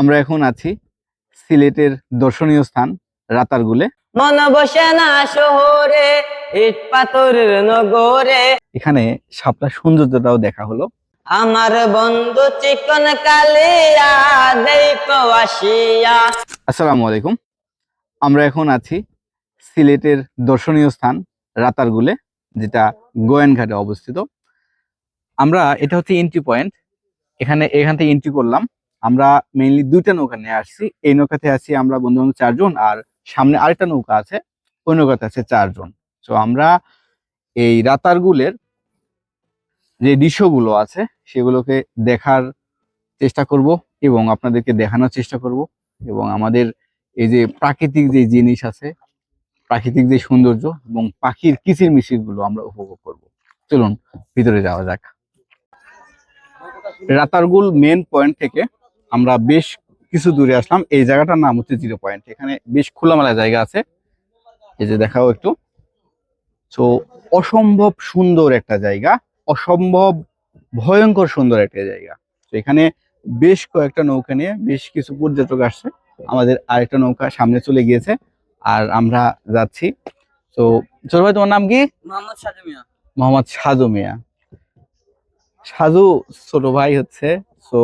আমরা এখন আছি সিলেটের দর্শনীয় স্থান রাতারগুলে। মন বসে না শহরে ইট পাথরের নগরে। এখানে শাপলা সৌন্দর্যটাও দেখা হলো। আমার বন্ধু চিকন কালিয়া দেখো আসিয়া। আসসালামু আলাইকুম। আমরা এখন আছি সিলেটের দর্শনীয় স্থান রাতারগুলে যেটা গোয়েনঘাটে অবস্থিত। আমরা এটা হচ্ছে এন্ট্রি পয়েন্ট এখানে এখান থেকে এন্ট্রি করলাম। আমরা মেইনলি দুইটা নৌকা নিয়ে আসছি। এই নৌকাতে আছি আমরা বন্ধু বান্ধব চারজন আর সামনে আরেকটা নৌকা আছে, ওই নৌকাতে আছে চারজন। তো আমরা এই রাতারগুলের যে দৃশ্যগুলো আছে, সেগুলোকে দেখার চেষ্টা করব এবং আপনাদেরকে দেখানোর চেষ্টা করব এবং আমাদের এই যে প্রাকৃতিক যে জিনিস আছে, প্রাকৃতিক যে সৌন্দর্য এবং পাখির কিচিরগুলো আমরা উপভোগ করব। চলুন, ভিতরে যাওয়া যাক। রাতারগুল মেন পয়েন্ট থেকে আমরা বেশ কিছু দূরে আসলাম। এই জায়গাটার নাম হচ্ছে জিরো পয়েন্ট এখানে বেশ খোলামেলা জায়গা আছে। এই যে দেখাও একটু। তো অসম্ভব সুন্দর একটা জায়গা। অসম্ভব ভয়ঙ্কর সুন্দর একটা জায়গা। তো এখানে বেশ কয়েকটা নৌকা নিয়ে বেশ কিছু পর্যটক আসছে। আমাদের আরেকটা নৌকা সামনে চলে গিয়েছে। আর আমরা যাচ্ছি। তো ছোট ভাই তোমার নাম কি? মোহাম্মদ সাজু মিয়া। মোহাম্মদ সাজু মিয়া। সাজু ছোট ভাই হচ্ছে। তো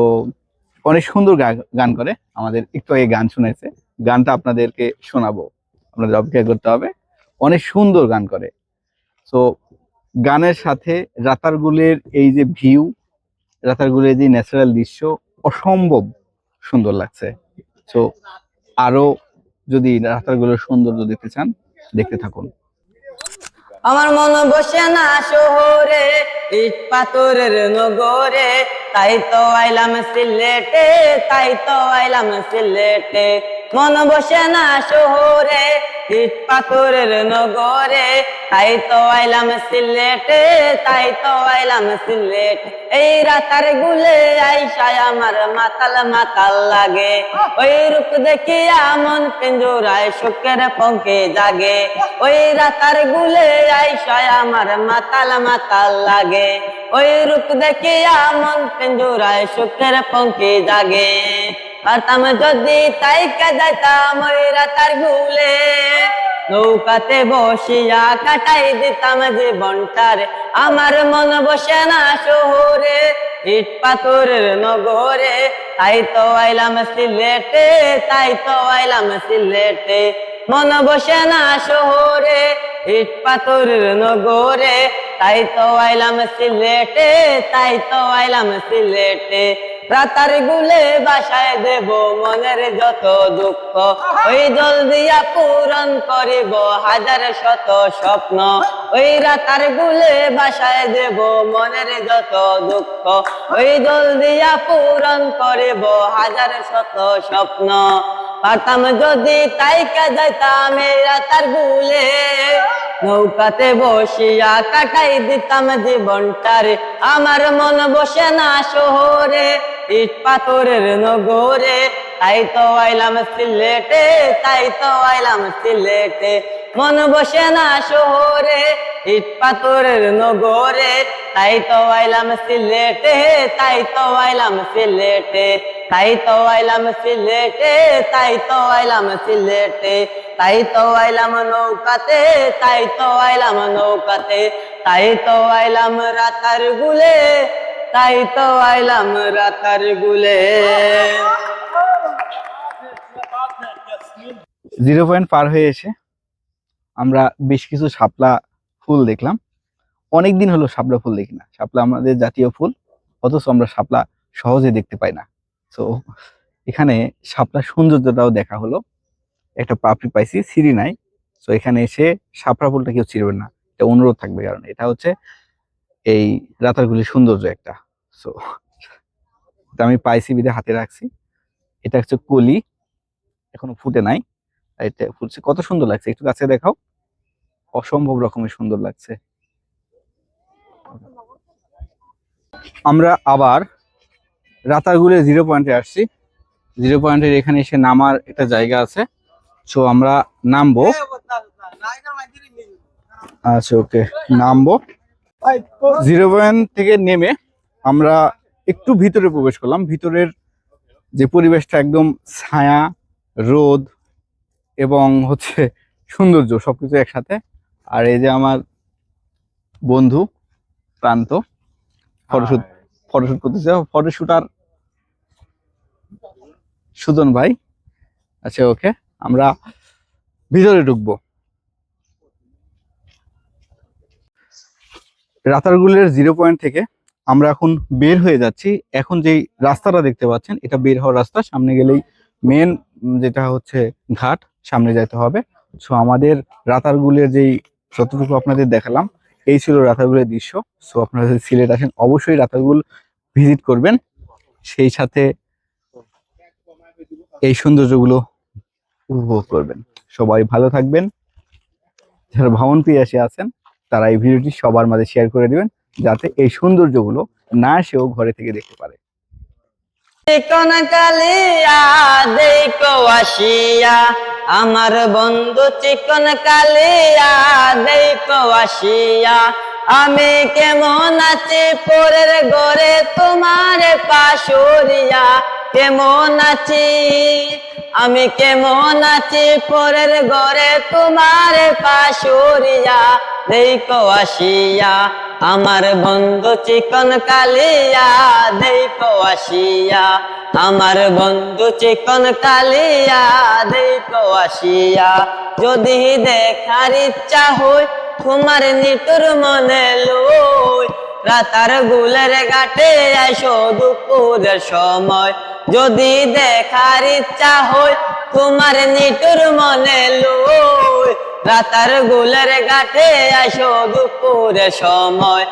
অনেক সুন্দর গান করে। আমাদের একটু আগে গান শুনেছে। গানটা আপনাদেরকে শোনাবো। আপনাদের অপেক্ষা করতে হবে। অনেক সুন্দর গান করে। তো গানের সাথে রাতারগুলের এই যে ভিউ রাতারগুলের যে ন্যাচারাল দৃশ্য অসম্ভব সুন্দর লাগছে। তো আরও যদি রাতারগুলোর সৌন্দর্য দেখতে চান, দেখতে থাকুন। আমার মন বসে না শহরে, ইট পাথরের নগরে তাই তো আইলাম সিলেটে তাই তো আইলাম সিলেটে। মন বসে না শহরে ইট পাথরের নগরে। তাই তো আইলাম সিলেটে, তাই তো আইলাম সিলেট। এই রাতার গুলে আইসায় আমার মাতাল মাতাল লাগে। ওই রূপ দেখিয়া মন পিঞ্জুরায় শোকের পঙ্কে জাগে। ওই রাতার গুলে আইসায় আমার মাতাল মাতাল লাগে। ওই রূপ দেখিয়া মন পিঞ্জুরায় শোকের পঙ্কে জাগে। পারতাম যদি তাই যাইতাম ওই রাতার গুলে। নৌকাতে বসিয়া কাটাই দিতাম জীবনটারে। আমার মন বসে না শহরে, ইট পাথরের নগরে। তাই তো আইলাম সিলেটে, তাই তো আইলাম সিলেটে। মন বসে না শহরে, ইট পাথরের নগরে। তাই তো আইলাম সিলেটে, তাই তো আইলাম সিলেটে। রাতার গুলে বাসায় দেব মনের যত দুঃখ। ওই জল দিয়া পূরণ করিব হাজার শত স্বপ্ন। ওই রাতার গুলে বাসায় দেব মনের যত দুঃখ। ওই জল দিয়া পূরণ করিব হাজার শত স্বপ্ন। পারতাম যদি তাইকা যাইতাম এই রাতার গুলে, নৌকাতে বসিয়া কাটাই দিতাম জীবনটারে। আমার মন বসে না শহরে ইট পাথরের নগরে, তাই তো আইলাম সিলেটে, তাই তো আইলাম সিলেটে। মন বসে না শহরে ইট পাথরের নগরে, তাই তো আইলাম সিলেটে, তাই তো আইলাম সিলেটে। তাই তো আইলাম সিলেটে, তাই তো আইলাম সিলেটে। তাই তো আইলাম নৌকাতে, তাই তো আইলাম নৌকাতে। তাই তো আইলাম রাতার গুলে তাই তো আইলাম রাতার গুলে। জিরো পয়েন্ট পার হয়ে এসে আমরা বেশ কিছু শাপলা ফুল দেখলাম। অনেক দিন হলো শাপলা ফুল দেখি না। শাপলা আমাদের জাতীয় ফুল, অথচ আমরা শাপলা সহজে দেখতে পাই না। তো এখানে শাপলা সৌন্দর্যটাও দেখা হলো। একটা পাপড়ি পাইছি, সিঁড়ি নাই। তো এখানে এসে শাপলা ফুলটা কেউ ছিঁড়বেন না। এটা অনুরোধ থাকবে কারণ এটা হচ্ছে এই রাতারগুলির সৌন্দর্য একটা। সো এটা আমি পাইছি বিদে হাতে রাখছি। এটা হচ্ছে কলি। এখনও ফুটে নাই। এটা ফুটছে কত সুন্দর লাগছে। একটু কাছে দেখাও। অসম্ভব রকমের সুন্দর লাগছে। আমরা আবার রাতারগুলে জিরো পয়েন্টে আসছি। জিরো পয়েন্টের এখানে এসে নামার একটা জায়গা আছে। সো আমরা নামবো। আচ্ছা ওকে নামবো। জিরো পয়েন্ট থেকে নেমে আমরা একটু ভিতরে প্রবেশ করলাম। ভিতরের যে পরিবেশটা একদম ছায়া রোদ এবং হচ্ছে সৌন্দর্য সবকিছু একসাথে। আর এই যে আমার বন্ধু প্রান্ত ফটোশুট ফটোশুট করতেছে। ফটোশুট আর সুজন ভাই আচ্ছা ওকে। আমরা ভিতরে ঢুকবো। রাতারগুলের জিরো পয়েন্ট থেকে আমরা এখন বের হয়ে যাচ্ছি। এখন যেই রাস্তাটা দেখতে পাচ্ছেন, এটা বের হওয়ার রাস্তা। সামনে গেলেই মেন যেটা হচ্ছে ঘাট, সামনে যেতে হবে। সো আমাদের রাতারগুলের যেই, যতটুকু আপনাদের দেখালাম, এই ছিল রাতারগুলের দৃশ্য। সো আপনারা যদি সিলেট আসেন, অবশ্যই রাতারগুল ভিজিট করবেন। সেই সাথে এই সৌন্দর্যগুলো উপভোগ করবেন। সবাই ভালো থাকবেন। যারা ভ্রমণ পিয়াসী আছেন, তারা এই ভিডিওটি সবার মাঝে শেয়ার করে দিবেন। যাতে এই সৌন্দর্যগুলো না সেও ঘরে থেকে দেখতে পারে। কালিয়া আমার বন্ধু চিকন কালিয়া আমি কেমন আছি পরের গড়ে তোমার পাশুরিয়া, কেমন আছি? আমি কেমন আছি পরের ঘরে তোমার পাশুরিয়া, দেখো আসিয়া আমার বন্ধু চিকন কালিয়া দেখো আসিয়া। আমার বন্ধু চিকন কালিয়া দেখো আসিয়া। যদি দেখার ইচ্ছা হয়, তোমার নিটুর মনে লই। রাতার গুলের ঘাটে আসো দুপুরের সময়। যদি দেখার ইচ্ছা হয়, তোমার নিটুর মনে লই। রাতার গুলের গাঠে আসো দুপুরে সময়।